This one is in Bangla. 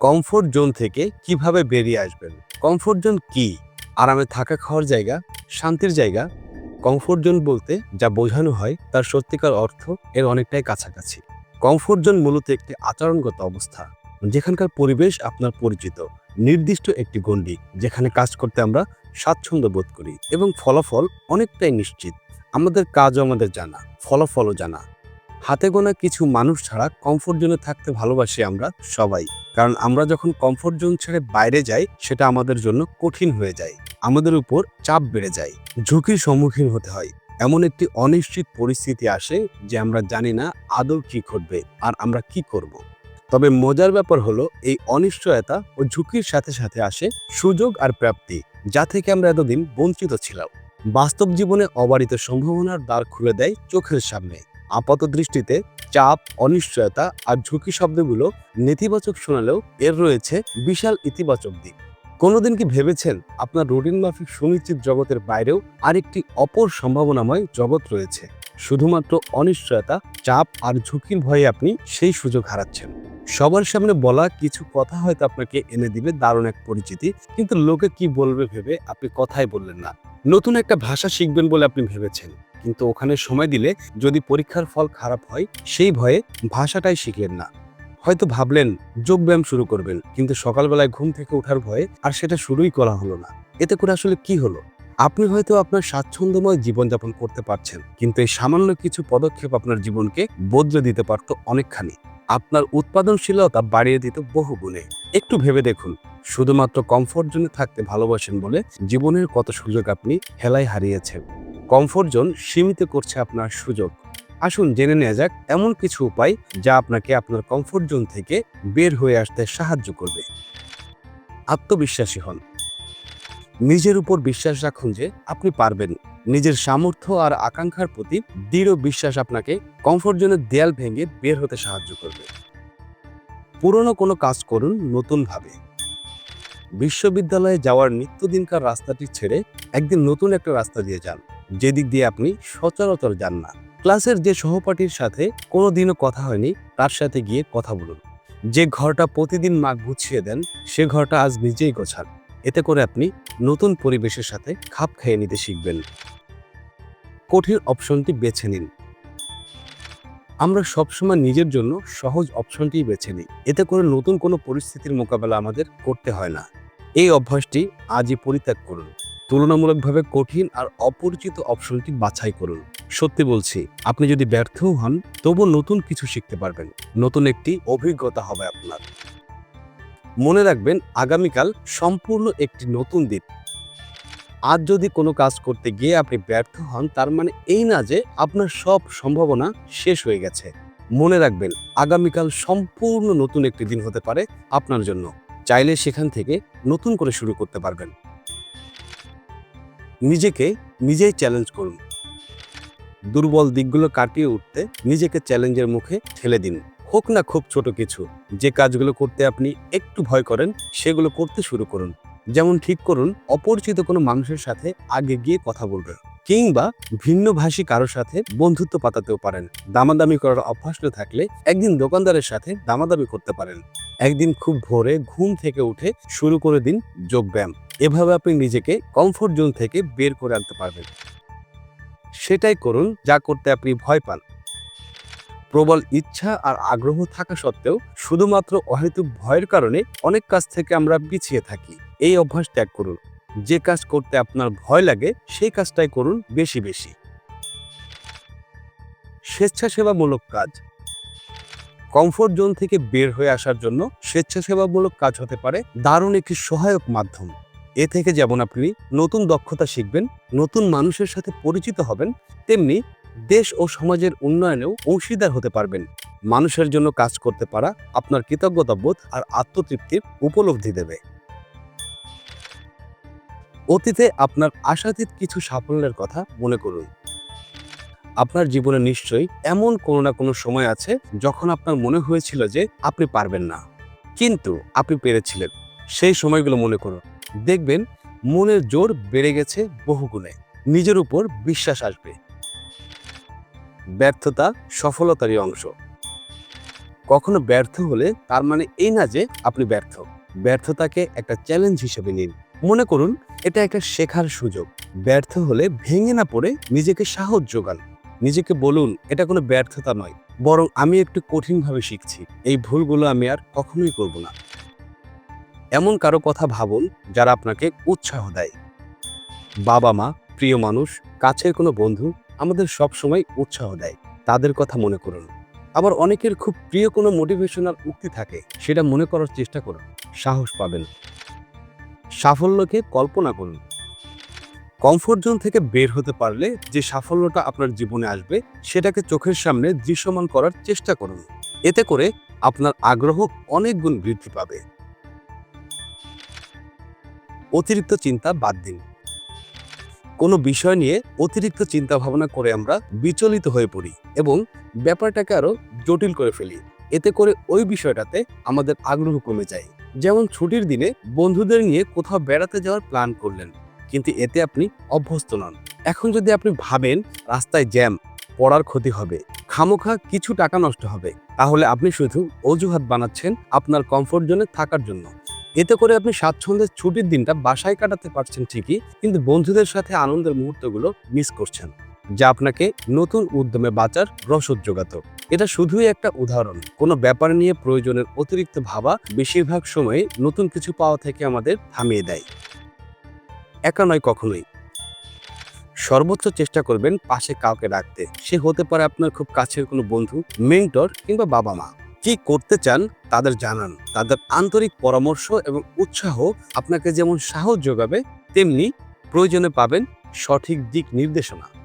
কমফোর্ট জোন থেকে কীভাবে বেরিয়ে আসবেন? কমফোর্ট জোন কি? আরামে থাকা খাওয়ার জায়গা? শান্তির জায়গা? কমফোর্ট জোন বলতে যা বোঝানো হয় তার সত্যিকার অর্থ এর অনেকটাই কাছাকাছি। কমফোর্ট জোন মূলত একটি আচরণগত অবস্থা, যেখানকার পরিবেশ আপনার পরিচিত। নির্দিষ্ট একটি গণ্ডি, যেখানে কাজ করতে আমরা স্বাচ্ছন্দ্য বোধ করি এবং ফলাফল অনেকটাই নিশ্চিত। আমাদের কাজও আমাদের জানা, ফলাফলও জানা। হাতে গোনা কিছু মানুষ ছাড়া কমফোর্ট জোনে থাকতে ভালোবাসি আমরা সবাই। কারণ আমরা যখন কমফোর্ট জোন ছেড়ে বাইরে যাই, সেটা আমাদের জন্য কঠিন হয়ে যায়। আমাদের উপর চাপ বেড়ে যায়, ঝুঁকির সম্মুখীন হতে হয়। এমন একটি অনিশ্চিত পরিস্থিতি আসে যে আমরা জানি না আদৌ কি ঘটবে আর আমরা কি করব। তবে মজার ব্যাপার হলো, এই অনিশ্চয়তা ও ঝুঁকির সাথে সাথে আসে সুযোগ আর প্রাপ্তি, যা থেকে আমরা এতদিন বঞ্চিত ছিলাম। বাস্তব জীবনে অবারিত সম্ভাবনার দ্বার খুলে দেয় চোখের সামনে। আপাত দৃষ্টিতে চাপ, অনিশ্চয়তা আর ঝুঁকি শব্দগুলো নেতিবাচক শোনালেও এর রয়েছে বিশাল ইতিবাচক দিক। কোনোদিন কি ভেবেছেন আপনার রুটিন মাফিক সুনিশ্চিত জগতের বাইরেও আরেকটি অপর সম্ভাবনাময় জগৎ রয়েছে? শুধুমাত্র অনিশ্চয়তা, চাপ আর ঝুঁকির ভয়ে আপনি সেই সুযোগ হারাচ্ছেন। সবার সামনে বলা কিছু কথা হয়তো আপনাকে এনে দিবে দারুণ এক পরিচিতি, কিন্তু লোকে কি বলবে ভেবে আপনি কথাই বললেন না। নতুন একটা ভাষা শিখবেন বলে আপনি ভেবেছেন। কিন্তু ওখানে সময় দিলে যদি পরীক্ষার ফল খারাপ হয়, সেই ভয়ে ভাষাটাই শিখলেন না। হয়তো ভাবলেন যোগব্যায়াম শুরু করবেন, কিন্তু সকালবেলায় ঘুম থেকে ওঠার ভয়ে আর সেটা শুরুই করা হলো না। এতে করে আসলে কি হলো? আপনি হয়তো আপনার স্বাচ্ছন্দ্যময় জীবনযাপন করতে পারছেন, কিন্তু এই সামান্য কিছু পদক্ষেপ আপনার জীবনকে বদলে দিতে পারত অনেকখানি। আপনার উৎপাদনশীলতা বাড়িয়ে দিত বহু গুণে। একটু ভেবে দেখুন, শুধুমাত্র কমফোর্ট জোনে থাকতে ভালোবাসেন বলে জীবনের কত সুযোগ আপনি হেলায় হারিয়েছেন। কমফোর্ট জোন সীমিত করছে আপনার সুযোগ। আসুন জেনে নেওয়া যাক এমন কিছু উপায় যা আপনাকে আপনার কমফোর্ট জোন থেকে বের হয়ে আসতে সাহায্য করবে। আত্মবিশ্বাসী হন। নিজের উপর বিশ্বাস রাখুন যে আপনি পারবেন। নিজের সামর্থ্য আর আকাঙ্ক্ষার প্রতি দৃঢ় বিশ্বাস আপনাকে কমফোর্ট জোনের দেয়াল ভেঙে বের হতে সাহায্য করবে। পুরনো কোনো কাজ করুন নতুনভাবে। বিশ্ববিদ্যালয়ে যাওয়ার নিত্যদিনকার রাস্তাটি ছেড়ে একদিন নতুন একটা রাস্তা দিয়ে যান। যেদিক দিয়ে আপনি সচরাচর যান না। ক্লাসের যে সহপাঠীর সাথে কোনোদিনও কথা হয়নি, তার সাথে গিয়ে কথা বলুন। যে ঘরটা প্রতিদিন মাগ গুছিয়ে দেন, সে ঘরটা আজ নিজেই গোছান। এতে করে আপনি নতুন পরিবেশের সাথে খাপ খেয়ে নিতে শিখবেন। কঠিন অপশনটি বেছে নিন। আমরা সবসময় নিজের জন্য সহজ অপশনটিই বেছে নিই। এতে করে নতুন কোনো পরিস্থিতির মোকাবেলা আমাদের করতে হয় না। এই অভ্যাসটি আজই পরিত্যাগ করুন। তুলনামূলকভাবে কঠিন আর অপরিচিত অপশনটি বাছাই করুন। সত্যি বলছি, আপনি যদি ব্যর্থও হন তবু নতুন কিছু শিখতে পারবেন। নতুন একটি অভিজ্ঞতা হবে আপনার। মনে রাখবেন, আগামীকাল সম্পূর্ণ একটি নতুন দিন। আজ যদি কোনো কাজ করতে গিয়ে আপনি ব্যর্থ হন, তার মানে এই না যে আপনার সব সম্ভাবনা শেষ হয়ে গেছে। মনে রাখবেন, আগামীকাল সম্পূর্ণ নতুন একটি দিন হতে পারে আপনার জন্য। চাইলে সেখান থেকে নতুন করে শুরু করতে পারবেন। নিজেকে নিজেই চ্যালেঞ্জ করুন। দুর্বল দিকগুলো কাটিয়ে উঠতে নিজেকে চ্যালেঞ্জের মুখে ঠেলে দিন। হোক না খুব ছোট কিছু, যে কাজগুলো করতে আপনি একটু ভয় করেন, সেগুলো করতে শুরু করুন। যেমন ঠিক করুন, অপরিচিত কোনো মানুষের সাথে আগে গিয়ে কথা বলবেন কিংবা ভিন্ন ভাষী কারোর সাথে বন্ধুত্ব পাতাতেও পারেন। দামাদামি করার অভ্যাস থাকলে একদিন দোকানদারের সাথে দামাদামি করতে পারেন। একদিন খুব ভোরে ঘুম থেকে উঠে শুরু করে দিন যোগব্যায়াম। এভাবে আপনি নিজেকে কমফোর্ট জোন থেকে বের করে আনতে পারবেন। সেটাই করুন, যা করতে আপনি ভয় পান। প্রবল ইচ্ছা আর আগ্রহ থাকা সত্ত্বেও শুধুমাত্র অহেতুক ভয়ের কারণে অনেক কাজ থেকে আমরা পিছিয়ে থাকি। এই অভ্যাস ত্যাগ করুন। যে কাজ করতে আপনার ভয় লাগে, সেই কাজটাই করুন বেশি বেশি। স্বেচ্ছাসেবামূলক কাজ। কমফোর্ট জোন থেকে বের হয়ে আসার জন্য স্বেচ্ছাসেবামূলক কাজ হতে পারে দারুণ একটি সহায়ক মাধ্যম। এ থেকে যেমন আপনি নতুন দক্ষতা শিখবেন, নতুন মানুষের সাথে পরিচিত হবেন, তেমনি দেশ ও সমাজের উন্নয়নেও অংশীদার হতে পারবেন। মানুষের জন্য কাজ করতে পারা আপনার কৃতজ্ঞতাবোধ আর আত্মতৃপ্তির উপলব্ধি দেবে। অতীতে আপনার আশাতীত কিছু সাফল্যের কথা মনে করুন। আপনার জীবনে নিশ্চয়ই এমন কোনো না কোনো সময় আছে যখন আপনার মনে হয়েছিল যে আপনি পারবেন না। কিন্তু আপনি পেরেছিলেন। সেই সময়গুলো মনে করুন। দেখবেন মনের জোর বেড়ে গেছে বহুগুণে। নিজের উপর বিশ্বাস আসবে। ব্যর্থতা সফলতারই অংশ। কখনো ব্যর্থ হলে তার মানে এই না যে আপনি ব্যর্থ। ব্যর্থতাকে একটা চ্যালেঞ্জ হিসেবে নিন। মনে করুন, এটা একটা শেখার সুযোগ। ব্যর্থ হলে ভেঙে না পড়ে নিজেকে সাহস যোগান। নিজেকে বলুন, এটা কোনো ব্যর্থতা নয়। বরং আমি একটু কঠিনভাবে শিখছি। এই ভুলগুলো আমি আর কখনোই করব না। এমন কারও কথা ভাবুন যারা আপনাকে উৎসাহ দেয়। বাবা মা, প্রিয় মানুষ, কাছের কোনো বন্ধু আমাদের সব সময় উৎসাহ দেয়। তাদের কথা মনে করুন। আবার অনেকের খুব প্রিয় কোনো মোটিভেশনাল উক্তি থাকে, সেটা মনে করার চেষ্টা করুন। সাহস পাবেন। সাফল্যকে কল্পনা করুন। কমফোর্ট জোন থেকে বের হতে পারলে যে সাফল্যটা আপনার জীবনে আসবে, সেটাকে চোখের সামনে দৃশ্যমান করার চেষ্টা করুন। এতে করে আপনার আগ্রহ অনেক গুণ বৃদ্ধি পাবে। অতিরিক্ত চিন্তা বাদ দিন। কোনো বিষয় নিয়ে অতিরিক্ত চিন্তা ভাবনা করে আমরা বিচলিত হয়ে পড়ি এবং ব্যাপারটাকে আরও জটিল করে ফেলি। এতে করে ওই বিষয়টাতে আমাদের আগ্রহ কমে যায়। যেমন ছুটির দিনে বন্ধুদের নিয়ে কোথাও বেড়াতে যাওয়ার প্ল্যান করলেন, কিন্তু এতে আপনি অভ্যস্ত নন। এখন যদি আপনি ভাবেন রাস্তায় জ্যাম, পড়ার ক্ষতি হবে, খামোখা কিছু টাকা নষ্ট হবে, তাহলে আপনি শুধু অজুহাত বানাচ্ছেন আপনার কমফোর্ট জোনে থাকার জন্য। এতে করে আপনি স্বাচ্ছন্দ্যের ছুটির দিনটা বাসায় কাটাতে পারছেন ঠিকই, কিন্তু বন্ধুদের সাথে আনন্দের মুহূর্তগুলো মিস করছেন, যা আপনাকে নতুন উদ্যমে বাঁচার রসদ যোগাতো। এটা শুধুই একটা উদাহরণ, কোনো ব্যাপার নিয়ে প্রয়োজনের অতিরিক্ত ভাবা বেশিরভাগ সময়ে নতুন কিছু পাওয়া থেকে আমাদের থামিয়ে দেয়। একা নয় কখনোই। সর্বোচ্চ চেষ্টা করবেন পাশে কাউকে রাখতে, সে হতে পারে আপনার খুব কাছের কোনো বন্ধু মেন্টর কিংবা বাবা মা কি করতে চান তাদের জানান। তাদের আন্তরিক পরামর্শ এবং উৎসাহ আপনাকে যেমন সাহস যোগাবে, তেমনি প্রয়োজনে পাবেন সঠিক দিক নির্দেশনা।